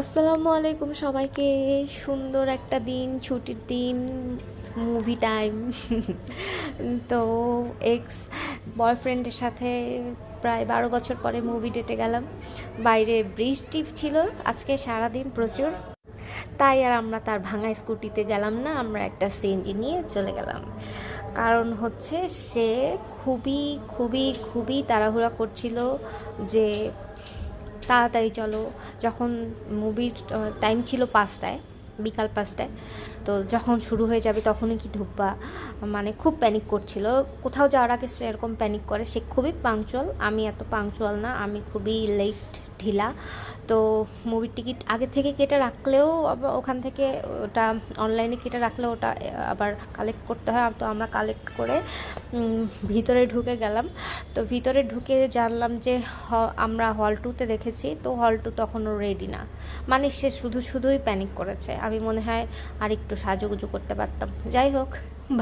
আসসালামু আলাইকুম সবাইকে। সুন্দর একটা দিন, ছুটির দিন মুভি টাইম তো এক্স বয়ফ্রেন্ডের সাথে প্রায় বারো বছর পরে মুভি ডেটে গেলাম। বাইরে বৃষ্টি ছিল, আজকে সারাদিন প্রচুর। তাই আর আমরা তার ভাঙা স্কুটিতে গেলাম না, আমরা একটা সিএনজি নিয়ে চলে গেলাম। কারণ হচ্ছে সে খুবই খুবই খুবই তাড়াহুড়া করছিল যে তাড়াতাড়ি চলো। যখন মুভির টাইম ছিল পাঁচটায়, বিকাল পাঁচটায়, তো যখন শুরু হয়ে যাবে তখনই কি ঢুকবা? মানে খুব প্যানিক করছিল। কোথাও যাওয়ার আগে সে এরকম প্যানিক করে। সে খুবই পাংচুয়াল আমি এত পাংচুয়াল না। আমি খুবই লেট ঢিলা। তো মুভির টিকিট আগে থেকে কেটে রাখলেও ওখান থেকে ওটা অনলাইনে কেটে রাখলেও ওটা আবার কালেক্ট করতে হয়। তো আমরা কালেক্ট করে ভিতরে ঢুকে গেলাম। তো ভিতরে ঢুকে জানলাম যে আমরা হল টুতে দেখেছি। তো হল টু তখনও রেডি না। মানে সে শুধু শুধুই প্যানিক করেছে। আমি মনে হয় আর একটু সাজুগুজু করতে পারতাম। যাই হোক।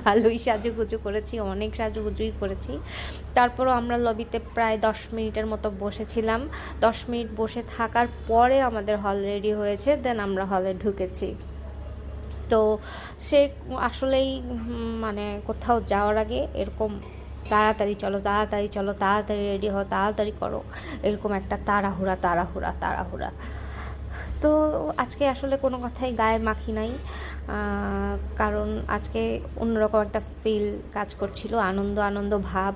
ভালোই সাজুগুজু করেছি, অনেক সাজুগুজুই করেছি। তারপরও আমরা লবিতে প্রায় দশ মিনিটের মতো বসেছিলাম। দশ মিনিট বসে থাকার পরে আমাদের হল রেডি হয়েছে দেন আমরা হলে ঢুকেছি। তো সে আসলেই মানে কোথাও যাওয়ার আগে এরকম তাড়াতাড়ি চলো তাড়াতাড়ি চলো, তাড়াতাড়ি রেডি হও, তাড়াতাড়ি করো। এরকম একটা তাড়াহুড়া তাড়াহুড়া তাড়াহুড়া। তো আজকে আসলে কোনো কথাই গায়ে মাখি নাই কারণ আজকে অন্যরকম একটা ফিল কাজ করছিল, আনন্দ আনন্দ ভাব।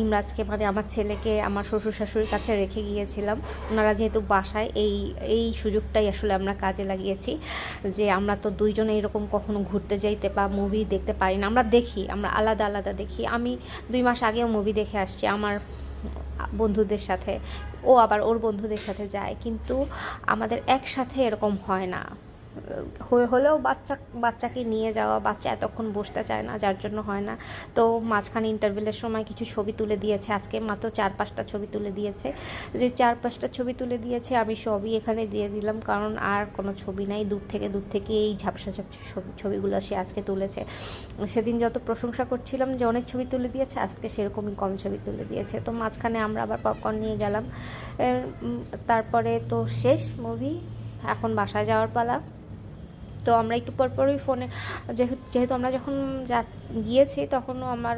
ইমরাজকে মানে আমার ছেলেকে আমার শ্বশুর শাশুড়ির কাছে রেখে গিয়েছিলাম। ওনারা যেহেতু বাসায়, এই এই সুযোগটাই আসলে আমরা কাজে লাগিয়েছি যে আমরা তো দুইজনে এরকম কখনো ঘুরতে যাইতে বা মুভি দেখতে পারি না। আমরা দেখি, আমরা আলাদা আলাদা দেখি। আমি দুই মাস আগেও মুভি দেখে আসছি। আমার বন্ধুদের সাথে ও আবার ওর বন্ধুদের সাথে যায়। কিন্তু আমাদের একসাথে এরকম হয় না। হলেও বাচ্চা, বাচ্চাকে নিয়ে যাওয়া, বাচ্চা এতক্ষণ বসতে চায় না, যার জন্য হয় না। তো মাঝখানে ইন্টারভেলের সময় কিছু ছবি তুলে দিয়েছে। আজকে মাত্র চার পাঁচটা ছবি তুলে দিয়েছে। যে চার পাঁচটা ছবি তুলে দিয়েছে, আমি সবই এখানে দিয়ে দিলাম। কারণ আর কোনো ছবি নাই। দূর থেকে দূর থেকে এই ঝাপসা ঝাপসা ছবি, ছবিগুলো সে আজকে তুলেছে। সেদিন যত প্রশংসা করছিলাম যে অনেক ছবি তুলে দিয়েছে, আজকে সেরকমই কম ছবি তুলে দিয়েছে। তো মাঝখানে আমরা আবার পপকর্ন নিয়ে গেলাম। তারপরে তো শেষ মুভি এখন বাসায় যাওয়ার পালা। তো আমরা একটু পর পরই ফোনে, যেহেতু আমরা যখন যা, গিয়েছি তখনও আমার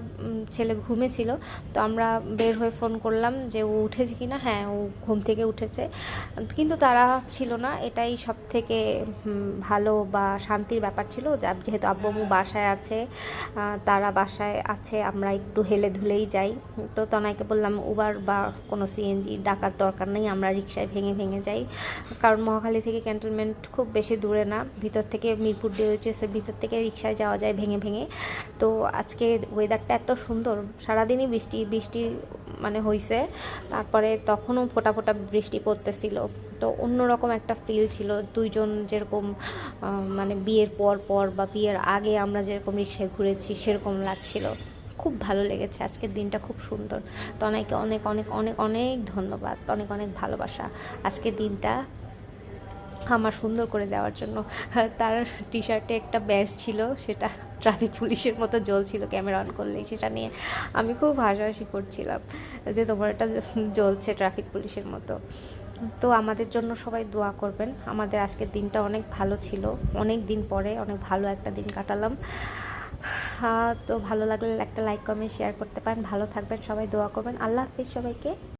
ছেলে ঘুমেছিল। তো আমরা বের হয়ে ফোন করলাম যে ও উঠেছে কি না হ্যাঁ ও ঘুম থেকে উঠেছে। কিন্তু তারা ছিল না। এটাই সব থেকে ভালো বা শান্তির ব্যাপার ছিল। যেহেতু আব্বু বাসায় আছে তারা বাসায় আছে, আমরা একটু হেলে ধুলেই যাই। তো তনাইকে বললাম উবার বা কোনো সিএনজি ডাকার দরকার নেই। আমরা রিক্সায় ভেঙে ভেঙে যাই। কারণ মহাখালী থেকে ক্যান্টনমেন্ট খুব বেশি দূরে না। ভিতর থেকে মিরপুর হচ্ছে ভিতর থেকে রিক্সায় যাওয়া যায় ভেঙে ভেঙে। তো আজকে ওয়েদারটা এত সুন্দর, সারাদিনই বৃষ্টি বৃষ্টি মানে হয়েছে তারপরে তখনও ফোটা ফোটা বৃষ্টি পড়তেছিল। তো অন্যরকম একটা ফিল ছিল। দুইজন যেরকম মানে বিয়ের পর পর বা বিয়ের আগে আমরা যেরকম রিক্সায় ঘুরেছি, সেরকম লাগছিল। খুব ভালো লেগেছে। আজকের দিনটা খুব সুন্দর। তনাইকে অনেক অনেক অনেক অনেক ধন্যবাদ। অনেক অনেক ভালোবাসা। আজকের দিনটা আমার সুন্দর করে দেওয়ার জন্য। তার টি শার্টে একটা ব্যাজ ছিল, সেটা ট্রাফিক পুলিশের মতো জ্বলছিল ক্যামেরা অন করলেই সেটা নিয়ে। আমি খুব হাসাহাসি করছিলাম যে তোমার এটা জ্বলছে ট্রাফিক পুলিশের মতো। তো আমাদের জন্য সবাই দোয়া করবেন। আমাদের আজকের দিনটা অনেক ভালো ছিল। অনেক দিন পরে অনেক ভালো একটা দিন কাটালাম। হ্যাঁ তো ভালো লাগলে একটা লাইক কমেন্ট শেয়ার করতে পারেন। ভালো থাকবেন, সবাই দোয়া করবেন। আল্লাহ হাফিজ সবাইকে।